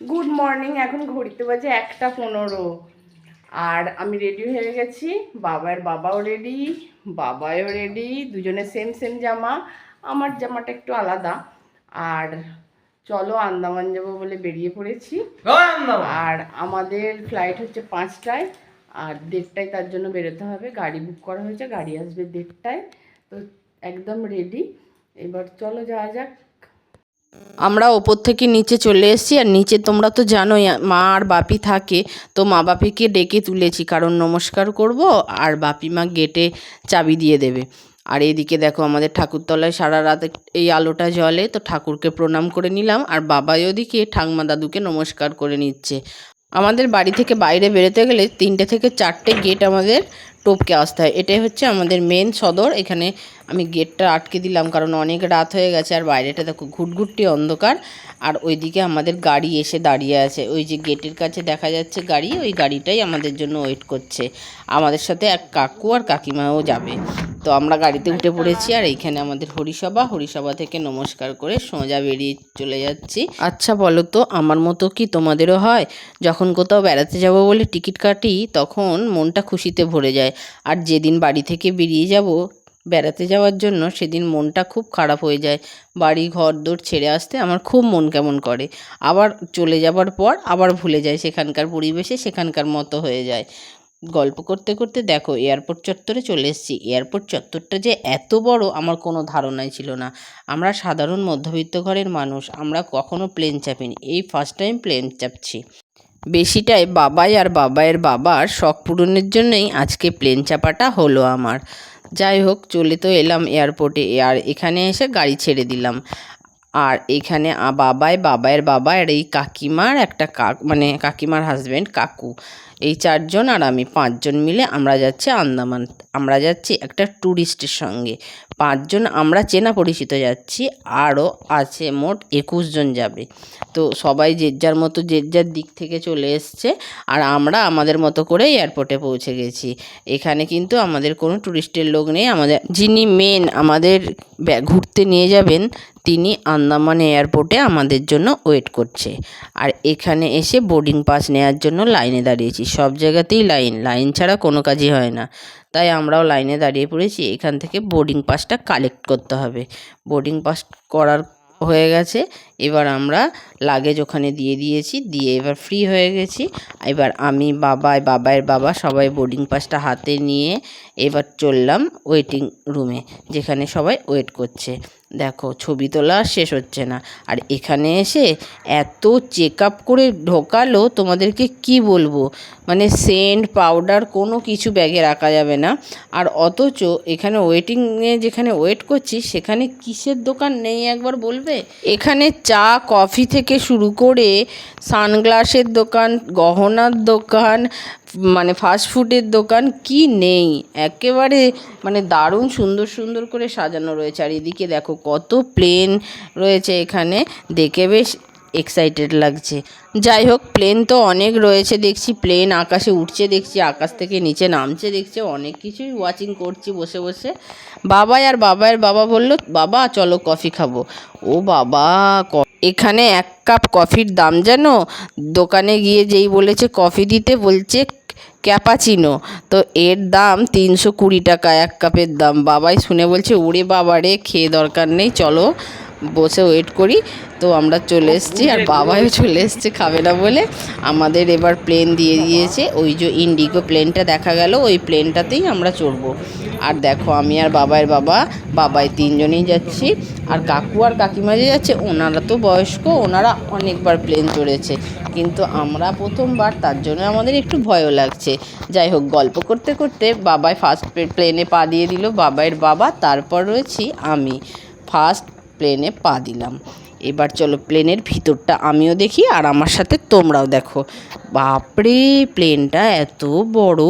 Good morning এখন ঘড়িতে বাজে একটা পনেরো। আর আমি রেডি হয়ে গেছি বাবার বাবাও রেডি বাবাও রেডি দুজনে সেম সেম জামা আমার জামাটা একটু আলাদা। আর চলো আন্দামান যাব বলে বেরিয়ে পড়েছি। আর আমাদের ফ্লাইট হচ্ছে পাঁচটায় আর দেড়টায় তার জন্য বেরোতে হবে। গাড়ি বুক করা হয়েছে গাড়ি আসবে দেড়টায়। তো একদম রেডি এবার চলো যাওয়া যাক। আমরা ওপর থেকে নিচে চলে এসেছি আর নিচে তোমরা তো জানোই, মা আর বাপি থাকে, তো মা বাপিকে ডেকে তুলেছি, কারণ নমস্কার করব আর বাপি মা গেটে চাবি দিয়ে দেবে। আর এদিকে দেখো আমাদের ঠাকুরতলায় সারা রাত এই আলোটা জ্বলে, তো ঠাকুরকে প্রণাম করে নিলাম, আর বাবাই ওদিকে ঠাংমা দাদুকে নমস্কার করে নিচ্ছে। আমাদের বাড়ি থেকে বাইরে বেরোতে গেলে তিনটে থেকে চারটে গেট আমাদের টপকে আসতে হয়। এটাই হচ্ছে আমাদের মেন সদর। এখানে আমি গেটটা আটকে দিলাম কারণ অনেক রাত হয়ে গেছে আর বাইরেটা দেখো ঘুটঘুটটি অন্ধকার। আর ওইদিকে আমাদের গাড়ি এসে দাঁড়িয়ে আছে। ওই যে গেটের কাছে দেখা যাচ্ছে গাড়ি, ওই গাড়িটাই আমাদের জন্য ওয়েট করছে। আমাদের সাথে এক কাকু আর কাকিমাও যাবে। তো আমরা গাড়িতে উঠে পড়েছি আর এইখানে আমাদের হরিসভা। হরিসভা থেকে নমস্কার করে সোজা বেরিয়ে চলে যাচ্ছি। আচ্ছা বলো তো আমার মতো কি তোমাদেরও হয়? যখন কোথাও বেড়াতে যাব বলে টিকিট কাটি তখন মনটা খুশিতে ভরে যায়। আর যেদিন বাড়ি থেকে বেরিয়ে যাব বেড়াতে যাওয়ার জন্য সেদিন মনটা খুব খারাপ হয়ে যায়। বাড়ি ঘর দোর ছেড়ে আসতে আমার খুব মন কেমন করে। আবার চলে যাবার পর আবার ভুলে যায় সেখানকার পরিবেশে সেখানকার মতো হয়ে যায়। গল্প করতে করতে দেখো এয়ারপোর্ট চত্বরে চলে এসেছি। এয়ারপোর্ট চত্বরটা যে এত বড় আমার কোনো ধারণাই ছিল না। আমরা সাধারণ মধ্যবিত্ত ঘরের মানুষ, আমরা কখনো প্লেন চাপিনি। এই ফার্স্ট টাইম প্লেন চাপছি। বেশিটাই বাবাই আর বাবাইয়ের বাবার শখ পূরণের জন্যই আজকে প্লেন চাপাটা হলো আমার। যাই হোক, চলে তো এলাম এয়ারপোর্টে আর এখানে এসে গাড়ি ছেড়ে দিলাম। আর এখানে বাবাই বাবায়ের বাবা আর এই কাকিমার একটা কাক মানে কাকিমার হাজব্যান্ড কাকু। এই চারজন আর আমি পাঁচজন মিলে আমরা যাচ্ছি আন্দামান, আমরা যাচ্ছি একটা ট্যুরিস্টের সঙ্গে। পাঁচজন আমরা চেনা পরিচিত যাচ্ছি, আরও আছে মোট একুশ জন যাবে। তো সবাই যে যার মতো যে যার দিক থেকে চলে এসছে, আর আমরা আমাদের মতো করে এয়ারপোর্টে পৌঁছে গেছি। এখানে কিন্তু আমাদের কোনো ট্যুরিস্টের লোক নেই, আমাদের যিনি মেন আমাদের ঘুরতে নিয়ে যাবেন, তিনি আন্দামান এয়ারপোর্টে আমাদের জন্য ওয়েট করছে। আর এখানে এসে বোর্ডিং পাস নেওয়ার জন্য লাইনে দাঁড়িয়েছি। সব জায়গাতেই লাইন লাইন ছাড়া কোনো কাজই হয় না। তাই আমরাও লাইনে দাঁড়িয়ে পড়েছি। এখান থেকে বোর্ডিং পাসটা কালেক্ট করতে হবে। বোর্ডিং পাস করার হয়ে গেছে। এবার আমরা লাগেজ ওখানে দিয়ে দিয়েছি, দিয়ে এবার ফ্রি হয়ে গেছি। এবার আমি, বাবাই, বাবাইয়ের বাবা সবাই বোর্ডিং পাসটা হাতে নিয়ে এবার চললাম ওয়েটিং রুমে যেখানে সবাই ওয়েট করছে। দেখো, ছবি তোলা শেষ হচ্ছে না। আর এখানে এসে এত চেক আপ করে ঢোকালো, তোমাদেরকে কি বলব? মানে সেন্ট পাউডার কোনো কিছু ব্যাগে রাখা যাবে না। আর অথচ এখানে ওয়েটিংয়ে যেখানে ওয়েট করছি, সেখানে কিসের দোকান নেই একবার বলবে? এখানে চা, কফি থেকে শুরু করে সানগ্লাসের দোকান, গহনার দোকান মানে ফাস্ট ফুডের দোকান, কি নেই? একেবারে মানে দারুণ সুন্দর সুন্দর করে সাজানো রয়েছে। আর এদিকে দেখো কত প্লেন রয়েছে এখানে। দেখে বেশ এক্সাইটেড লাগছে। যাই হোক প্লেন তো অনেক রয়েছে দেখছি প্লেন আকাশে উঠছে দেখছি, আকাশ থেকে নিচে নামছে দেখছে, অনেক কিছুই ওয়াচিং করছি বসে বসে। বাবাই আর বাবাইয়ের বাবা বলল, বাবা, চলো কফি খাব। ও বাবা এখানে এক কাপ কফির দাম জানো দোকানে গিয়ে যেই বলেছে কফি দিতে, বলছে ক্যাপাচিনো তো এর দাম তিনশো কুড়ি টাকা এক কাপের দাম। বাবাই শুনে বলছে, ওরে বাবারে খেয়ে দরকার নেই, চলো। বসে ওয়েট করি। তো আমরা চলে এসেছি আর বাবাও চলে এসছে খাবে না বলে। আমাদের এবার প্লেন দিয়ে দিয়েছে। ওই যে ইন্ডিগো প্লেনটা দেখা গেল ওই প্লেনটাতেই আমরা চড়বো। আর দেখো আমি আর বাবাইয়ের বাবা বাবাই তিনজনেই যাচ্ছি। আর কাকু আর কাকিমা যে যাচ্ছে ওনারা তো বয়স্ক ওনারা অনেকবার প্লেন চড়েছে। কিন্তু আমরা প্রথমবার তার জন্য আমাদের একটু ভয়ও লাগছে। যাই হোক গল্প করতে করতে বাবাই ফার্স্ট প্লেনে পা দিয়ে দিল। বাবাইয়ের বাবা তারপর রয়েছি আমি। ফার্স্ট প্লেনে পা দিলাম। এবার চলো প্লেনের ভিতরটা আমিও দেখি আর আমার সাথে তোমরাও দেখো। বাপরে প্লেনটা এত বড়।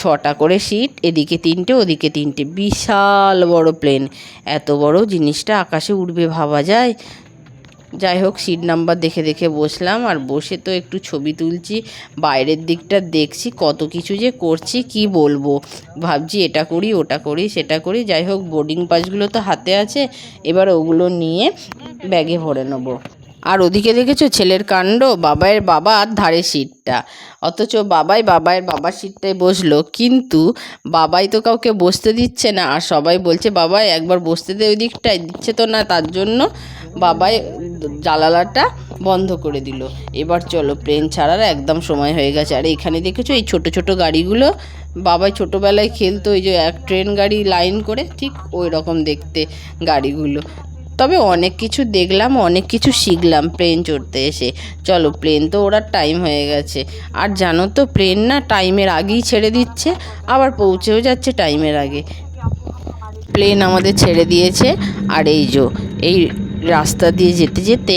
ছটা করে সিট এদিকে তিনটে, ওদিকে তিনটে। বিশাল বড় প্লেন এত বড় জিনিসটা আকাশে উঠবে ভাবা যায়। যাই হোক সিট নাম্বার দেখে দেখে বসলাম আর বসে তো একটু ছবি তুলছি, বাইরের দিকটা দেখছি, কত কিছু যে করছি, কি বলব? ভাবছি এটা করি, ওটা করি, সেটা করি, যাই হোক বোর্ডিং পাসগুলো তো হাতে আছে, এবার ওগুলো নিয়ে ব্যাগে ভরে নেব। আর ওদিকে দেখেছ, ছেলের কাণ্ড বাবাইয়ের বাবার ধারে সিটটা অথচ বাবাই বাবাইয়ের বাবার সিটটায় বসল, কিন্তু বাবাই তো কাউকে বসতে দিচ্ছে না, আর সবাই বলছে, বাবাই, একবার বসতে দে ওই দিকটায়, দিচ্ছে তো না তার জন্য। বাবাই জানালাটা বন্ধ করে দিল। এবার চলো প্লেন ছাড়ার একদম সময় হয়ে গেছে। আর এখানে দেখেছ, এই ছোট ছোট গাড়িগুলো? বাবাই ছোটোবেলায় খেলতো ওই যে এক ট্রেন গাড়ি লাইন করে, ঠিক ওই রকম দেখতে গাড়িগুলো। তবে অনেক কিছু দেখলাম, অনেক কিছু শিখলাম প্লেন চড়তে এসে। চলো প্লেন তো ওড়ার টাইম হয়ে গেছে। আর জানো তো প্লেন না টাইমের আগেই ছেড়ে দিচ্ছে, আবার পৌঁছেও যাচ্ছে টাইমের আগে। প্লেন আমাদের ছেড়ে দিয়েছে। আর এই যো, এই রাস্তা দিয়ে যেতে যেতে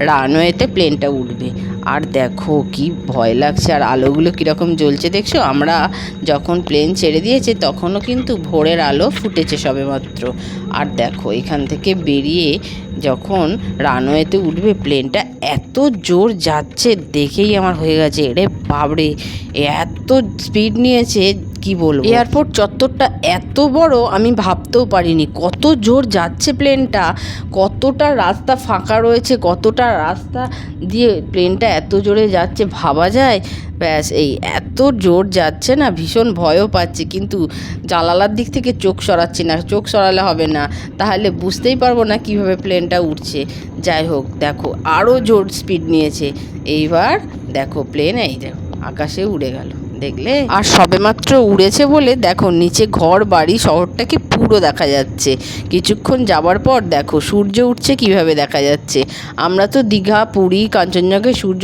রানওয়েতে প্লেনটা উঠবে। আর দেখো কি ভয় লাগছে, আর আলোগুলো কীরকম জ্বলছে দেখছ? আমরা যখন প্লেন ছেড়ে দিয়েছে, তখনও কিন্তু ভোরের আলো ফুটেছে সবেমাত্র। আর দেখো, এখান থেকে বেরিয়ে যখন রানওয়েতে উঠবে প্লেনটা এত জোর যাচ্ছে, দেখেই আমার হয়ে গেছে, এরে বাবরে এত স্পিড নিয়েছে কি বলব? এয়ারপোর্ট চত্বরটা এত বড়, আমি ভাবতেও পারিনি। কত জোর যাচ্ছে প্লেনটা কতটা রাস্তা ফাঁকা রয়েছে, কতটা রাস্তা দিয়ে প্লেনটা এত জোরে যাচ্ছে, ভাবা যায়? ব্যাস, এই এত জোর যাচ্ছে না, ভীষণ ভয়ও পাচ্ছি, কিন্তু জানালার দিক থেকে চোখ সরাচ্ছি না, চোখ সরালে হবে না। তাহলে বুঝতেই পারব না কীভাবে প্লেনটা উঠছে। যাই হোক, দেখো আরও জোর স্পিড নিয়েছে। এইবার দেখো প্লেন এই দেখো আকাশে উড়ে গেল। দেখলে। আর সবেমাত্র উড়েছে বলে দেখো নিচে ঘর বাড়ি শহরটাকে পুরো দেখা যাচ্ছে। কিছুক্ষণ যাবার পর দেখো সূর্য উঠছে কীভাবে দেখা যাচ্ছে। আমরা তো দীঘা, পুরী, কাঞ্চনজঙ্ঘায় সূর্য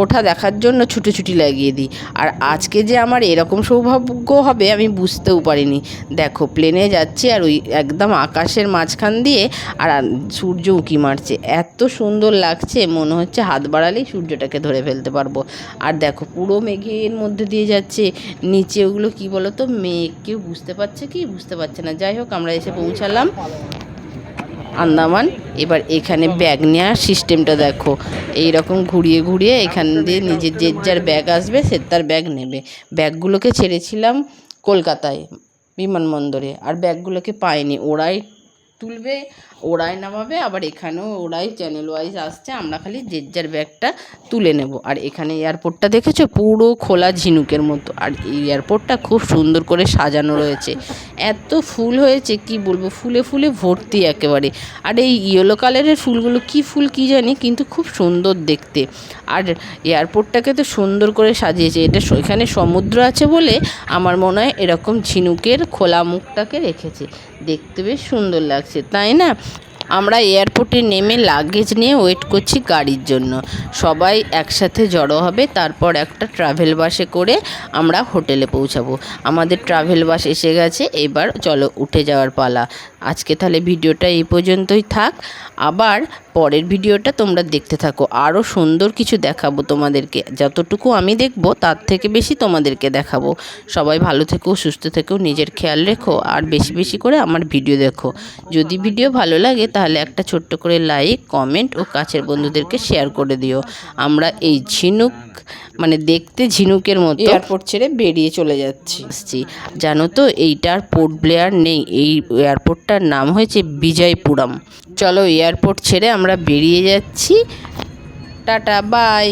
ওঠা দেখার জন্য ছুটোছুটি লাগিয়ে দিই। আর আজকে যে আমার এরকম সৌভাগ্য হবে আমি বুঝতেও পারিনি। দেখো প্লেনে যাচ্ছি আর ওই একদম আকাশের মাঝখান দিয়ে আর সূর্য উঁকি মারছে। এত সুন্দর লাগছে, মনে হচ্ছে হাত বাড়ালেই সূর্যটাকে ধরে ফেলতে পারব। আর দেখো পুরো মেঘের মধ্যে দিয়ে যাচ্ছে। নিচে ওগুলো কি বলো তো মেঘ। কেউ বুঝতে পারছে কি? বুঝতে পারছে না। যাই হোক, আমরা এসে পৌঁছালাম। আন্দামান, এবার এখানে ব্যাগ নেওয়ার সিস্টেমটা দেখো। এই রকম ঘুরিয়ে ঘুরিয়ে এখান দিয়ে নিজের যে যার ব্যাগ আসবে, সে তার ব্যাগ নেবে। ব্যাগগুলোকে ছেড়েছিলাম কলকাতায়, বিমানবন্দরে। আর ব্যাগগুলোকে পায়নি। ওরাই তুলবে, ওরাই নামাবে, আবার এখানেও ওরাই চ্যানেল ওয়াইজ আসছে, আমরা খালি যে যার ব্যাগটা তুলে নেব। আর এখানে এয়ারপোর্টটা দেখেছ? পুরো খোলা ঝিনুকের মতো। আর এই এয়ারপোর্টটা খুব সুন্দর করে সাজানো রয়েছে। এত ফুল হয়েছে, কি বলব? ফুলে ফুলে ভর্তি একেবারে। আর এই ইয়েলো কালারের ফুলগুলো কি ফুল কি জানি, কিন্তু খুব সুন্দর দেখতে। আর এয়ারপোর্টটাকে তো সুন্দর করে সাজিয়েছে। এটা এখানে সমুদ্র আছে বলে আমার মনে হয় এরকম ঝিনুকের খোলা মুখটাকে রেখেছে। দেখতে বেশ সুন্দর লাগছে। তাই না? আমরা এয়ারপোর্টে নেমে লাগেজ নিয়ে ওয়েট করছি গাড়ির জন্য। সবাই একসাথে জড়ো হবে, তারপর একটা ট্রাভেল বাসে করে আমরা হোটেলে পৌঁছাবো। আমাদের ট্রাভেল বাস এসে গেছে, এবার চলো উঠে যাওয়ার পালা। আজকে তাহলে ভিডিওটা এই পর্যন্তই থাক। আবার পরের ভিডিওটা তোমরা দেখতে থাকো। আরও সুন্দর কিছু দেখাবো তোমাদেরকে। যতটুকু আমি দেখব তার থেকে বেশি তোমাদেরকে দেখাবো। সবাই ভালো থেকো সুস্থ থেকো নিজের খেয়াল রেখো আর বেশি বেশি করে আমার ভিডিও দেখো। যদি ভিডিও ভালো লাগে তাহলে একটা ছোট্ট করে লাইক কমেন্ট ও কাছের বন্ধুদেরকে শেয়ার করে দিও। আমরা এই ঝিনুক মানে দেখতে ঝিনুকের মতো এয়ারপোর্ট ছেড়ে বেরিয়ে চলে যাচ্ছি। জানো তো এইটার পোর্ট ব্লেয়ার নেই। এই এয়ারপোর্টটার নাম হয়েছে বিজয়পুরম। চলো এয়ারপোর্ট ছেড়ে আমরা বেরিয়ে যাচ্ছি। Tata bye